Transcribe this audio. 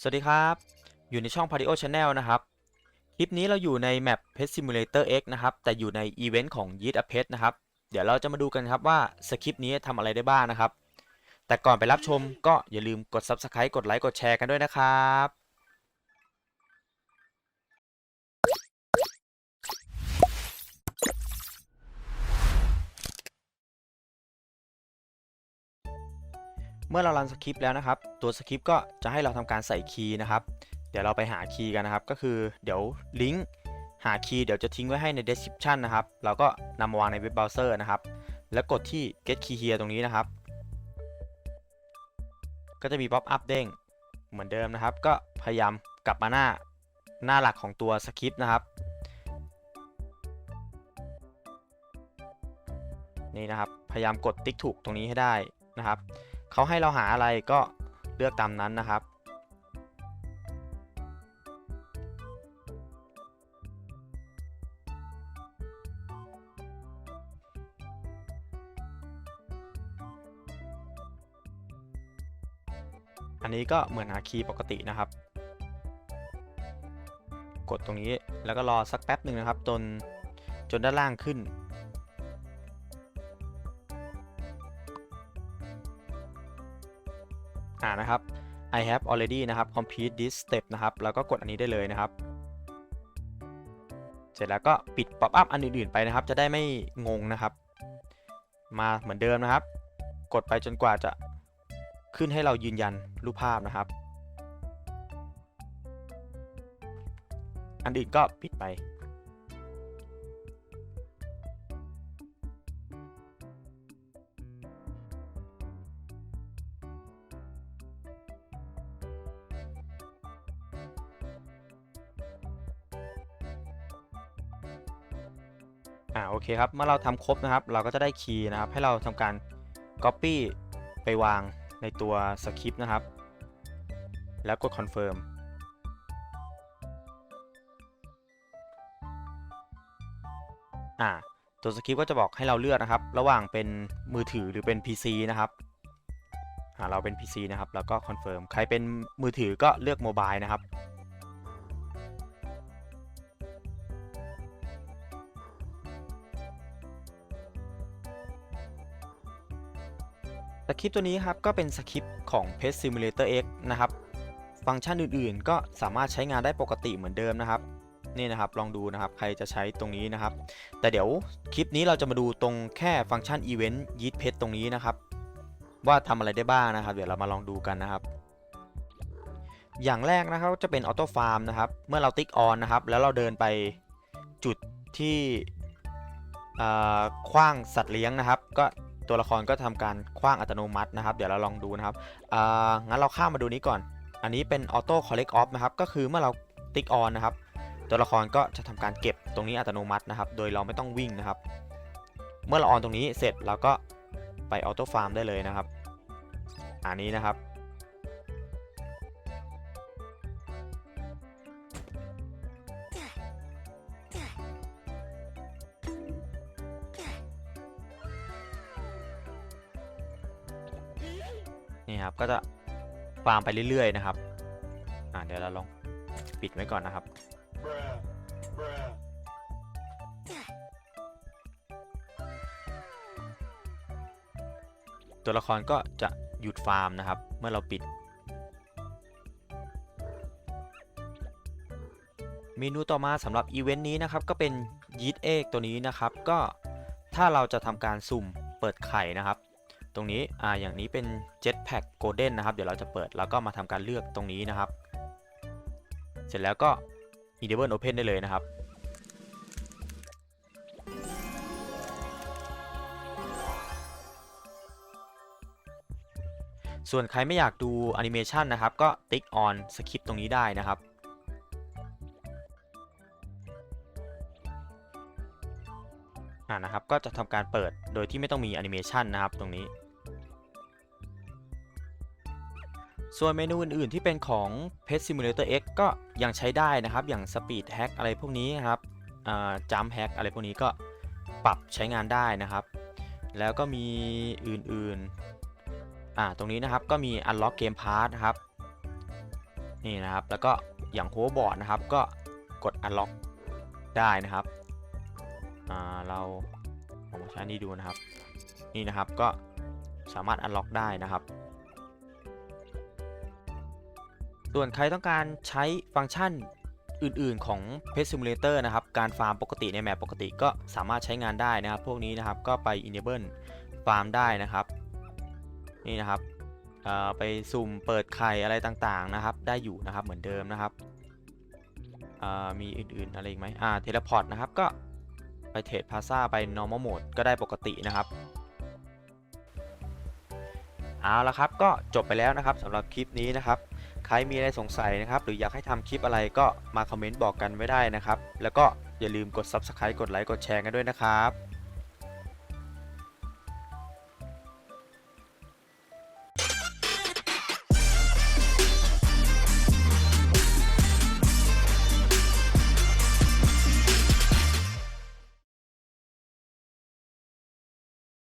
สวัสดีครับ อยู่ในช่อง Pario Channel นะครับ คลิปนี้เราอยู่ในแมป Pet Simulator X นะครับ แต่อยู่ในอีเวนต์ของ y e a t a Pet นะครับ เดี๋ยวเราจะมาดูกันครับว่าสคริปต์นี้ทำอะไรได้บ้างนะครับ แต่ก่อนไปรับชมก็อย่าลืมกด Subscribe กดไลค์กดแชร์กันด้วยนะครับ เมื่อเรารันสคริปต์แล้วนะครับ ตัวสคริปต์ก็จะให้เราทำการใส่คีย์นะครับ เดี๋ยวเราไปหาคีย์กันนะครับ ก็คือเดี๋ยวลิงก์หาคีย์เดี๋ยวจะทิ้งไว้ให้ใน description นะครับ เราก็นำมาวางในเว็บเบราว์เซอร์นะครับ แล้วกดที่ get key here ตรงนี้นะครับ ก็จะมี pop up เด้งเหมือนเดิมนะครับ ก็พยายามกลับมาหน้าหน้าหลักของตัวสคริปต์นะครับ นี่นะครับ พยายามกดติ๊กถูกตรงนี้ให้ได้นะครับ เขาให้เราหาอะไรก็เลือกตามนั้นนะครับ อันนี้ก็เหมือนหาคีย์ปกตินะครับ กดตรงนี้แล้วก็รอสักแป๊บหนึ่งนะครับ จนจนด้านล่างขึ้น อ่านะครับ I have already นะครับ complete this step นะครับ แล้วก็กดอันนี้ได้เลยนะครับ เสร็จแล้วก็ปิด pop up อันอื่นๆไปนะครับ จะได้ไม่งงนะครับ มาเหมือนเดิมนะครับ กดไปจนกว่าจะขึ้นให้เรายืนยันรูปภาพนะครับ อันอื่นก็ปิดไป อ่าโอเคครับเมื่อเราทำครบนะครับ เราก็จะได้คีย์นะครับ ให้เราทำการ Copy ไปวางในตัวสคริปต์นะครับ แล้วกด Confirm อ่าตัวสคริปต์ก็จะบอกให้เราเลือกนะครับ ระหว่างเป็นมือถือหรือเป็น PC นะครับอ่าเราเป็น PC นะครับ แล้วก็ Confirm ใครเป็นมือถือก็เลือกโมบายนะครับ สคริปต์ตัวนี้ครับก็เป็นสคริปต์ของ Pet Simulator X นะครับ ฟังก์ชันอื่นๆ ก็สามารถใช้งานได้ปกติเหมือนเดิมนะครับนี่นะครับลองดูนะครับใครจะใช้ตรงนี้นะครับ แต่เดี๋ยวคลิปนี้เราจะมาดูตรงแค่ฟังก์ชัน Event Yeet Pet ตรงนี้นะครับ ว่าทำอะไรได้บ้างนะครับ เดี๋ยวเรามาลองดูกันนะครับ อย่างแรกนะครับจะเป็นออโต้ฟาร์มนะครับ เมื่อเราติ๊กออนนะครับ แล้วเราเดินไปจุดที่อ่าคว้างสัตว์เลี้ยงนะครับ ก็ ตัวละครก็ทำการคว้างอัตโนมัตินะครับ เดี๋ยวเราลองดูนะครับงั้นเราข้ามมาดูนี้ก่อน อันนี้เป็นออโต้คอลเลกออฟนะครับ ก็คือเมื่อเราติ๊กออนนะครับ ตัวละครก็จะทำการเก็บตรงนี้อัตโนมัตินะครับ โดยเราไม่ต้องวิ่งนะครับ เมื่อเราออนตรงนี้เสร็จเราก็ไปออโต้ฟาร์มได้เลยนะครับ อันนี้นะครับ นี่ครับก็จะฟาร์มไปเรื่อยๆนะครับอ่าเดี๋ยวเราลองปิดไว้ก่อนนะครับตัวละครก็จะหยุดฟาร์มนะครับ เมื่อเราปิด เมนูต่อมาสำหรับอีเวนต์นี้นะครับก็เป็นยีดเอกตัวนี้นะครับ ก็ถ้าเราจะทำการสุ่มเปิดไข่นะครับ ตรงนี้อ่าอย่างนี้เป็น Jetpack Golden นะครับ เดี๋ยวเราจะเปิดแล้วก็มาทำการเลือกตรงนี้นะครับ เสร็จแล้วก็ Enable Open ได้เลยนะครับส่วนใครไม่อยากดูแอนิเมชันนะครับ ก็ติ๊ก on สคริปต์ตรงนี้ได้นะครับ อ่านะครับ ก็จะทำการเปิดโดยที่ไม่ต้องมีแอนิเมชันนะครับตรงนี้ ส่วนเมนูอื่นๆที่เป็นของ Pet Simulator X ก็ยังใช้ได้นะครับ อย่าง Speed Hack อะไรพวกนี้นะครับอ่า Jump Hack อะไรพวกนี้ก็ปรับใช้งานได้นะครับ แล้วก็มีอื่นๆอ่าตรงนี้นะครับก็มี unlock game pass นะครับนี่นะครับ แล้วก็อย่างโฮบอร์ดนะครับ ก็กด unlock ได้นะครับอ่าเราผมใช้นนี้ดูนะครับ นี่นะครับก็สามารถ unlock ได้นะครับ ส่วนใครต้องการใช้ฟังก์ชันอื่นๆของ Pet Simulator นะครับ การฟาร์มปกติในแมปปกติก็สามารถใช้งานได้นะครับ พวกนี้นะครับก็ไป enable ฟาร์มได้นะครับ นี่นะครับไปสุ่มเปิดไข่อะไรต่างๆนะครับ ได้อยู่นะครับเหมือนเดิมนะครับมีอื่นๆอะไรอีกไหมอ่าเทเลพอร์ตนะครับก็ไปเทรดพาซาไป normal mode ก็ได้ปกตินะครับ เอาละครับก็จบไปแล้วนะครับสำหรับคลิปนี้นะครับ ใครมีอะไรสงสัยนะครับ หรืออยากให้ทำคลิปอะไรก็มาคอมเมนต์บอกกันไว้ได้นะครับ แล้วก็อย่าลืมกด Subscribe กดไลค์กดแชร์กันด้วยนะครับ